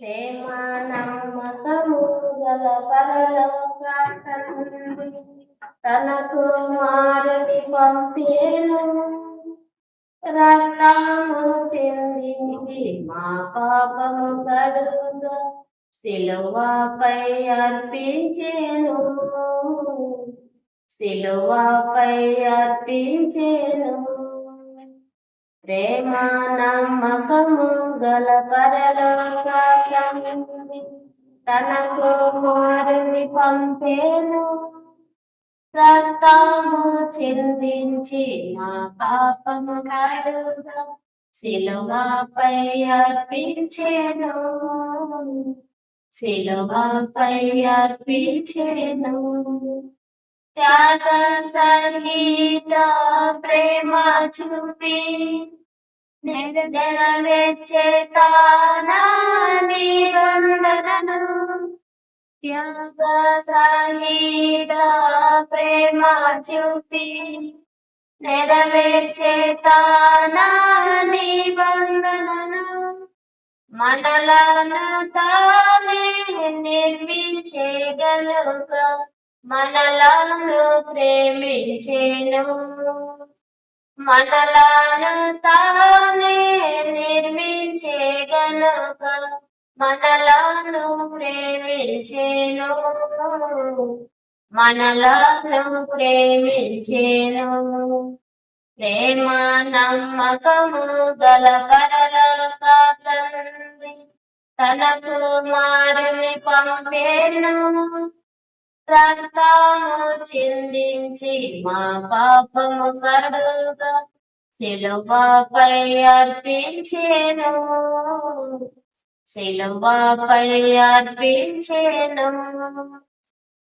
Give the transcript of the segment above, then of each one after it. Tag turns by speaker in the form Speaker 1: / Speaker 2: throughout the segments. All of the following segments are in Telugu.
Speaker 1: ప్రేమ నమ్మకము గల పరలోక తన కుమారుని పంపేను. రక్తము చెందింది మా పాపము కడుగా సిలువపై అర్పించేను. సిలువపై అర్పించేను. ప్రేమ నమ్మకము గల పరలోక తన కుమారుని పంపేను. రక్తము చిందించి మా పాపము కడుగా శిలువపై అర్పించేను. శిలువపై అర్పించేను. త్యాగ సంగీత ప్రేమ చూపి నెరవేర్చే తానా నిబంధనను త్యాగ సంగీత ప్రేమ చూపి నెరవేర్చే తానా నిబంధనను మనలను తానే నిర్మించేగలుగా. మనలను ప్రేమించేను. మనలను తానే నిర్మించగలుగ మనలను ప్రేమించేను. మనలను ప్రేమించేను. ప్రేమ నమ్మకము గల పరలోక తండ్రి తన కుమారుని పంపేను. రక్తము చిందించి మా పాపము కడుగా. సిలువపై అర్పించేను. సిలువపై అర్పించేను.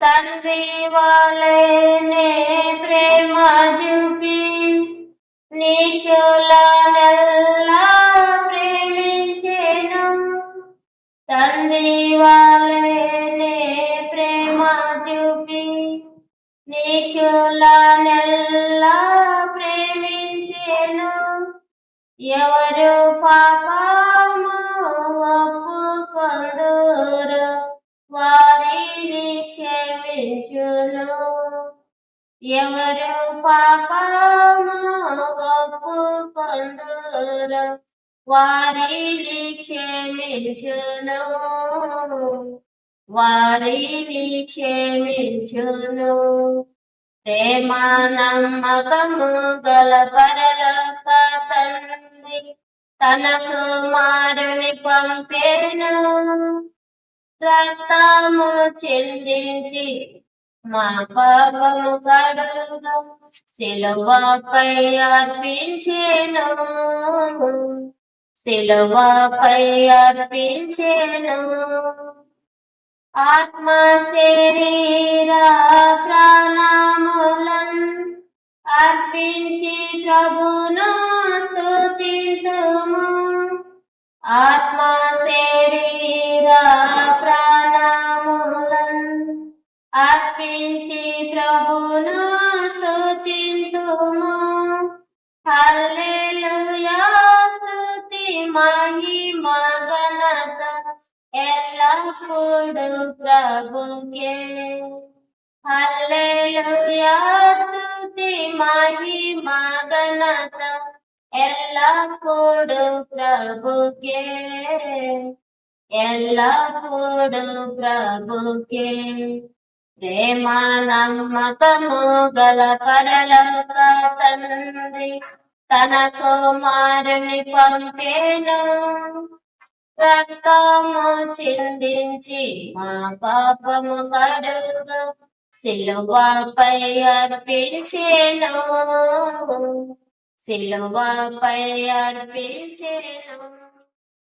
Speaker 1: తండ్రి వాళ్ళనే ప్రేమ చూపి నీచులనల్లా ప్రేమించేను. తండ్రి వాళ్ళ నీచులనెల్లా ప్రేమించేను. ఎవరు పాపము ఒప్పుకొందురు? వారిని క్షమించును. ఎవరు పాపము ఒప్పుకొందురు? వారిని క్షమించును. వారిని క్షమించును. ప్రేమ నమ్మకము గల పరలోక తండ్రి తన కుమారుని పంపేను. రక్తము చెల్లించి మా పాపము కడుగు శిలువపై అర్పించేను. శిలువపై అర్పించేను. ఆత్మ శరీర ప్రాణములన్ అర్పించి ప్రభును స్తుతింతుము ఆత్మ శరీర ప్రాణములన్ అర్పించి ప్రభును స్తుతింతుము హల్లెలూయా స్తుతి మహిమ ఘనత ఎల్లప్పుడు ప్రభుకే హల్లెలూయా స్తుతి మహిమ ఘనత ఎల్లప్పుడు ప్రభుకే. ఎల్లప్పుడు ప్రభుకే. ప్రేమ నమ్మకము గల పరలోక తండ్రి తన కుమారుని పంపేను. రక్తము చిందించి మా పాపము కడుగు. సిలువపై అర్పించేను. సిలువపై అర్పించేను.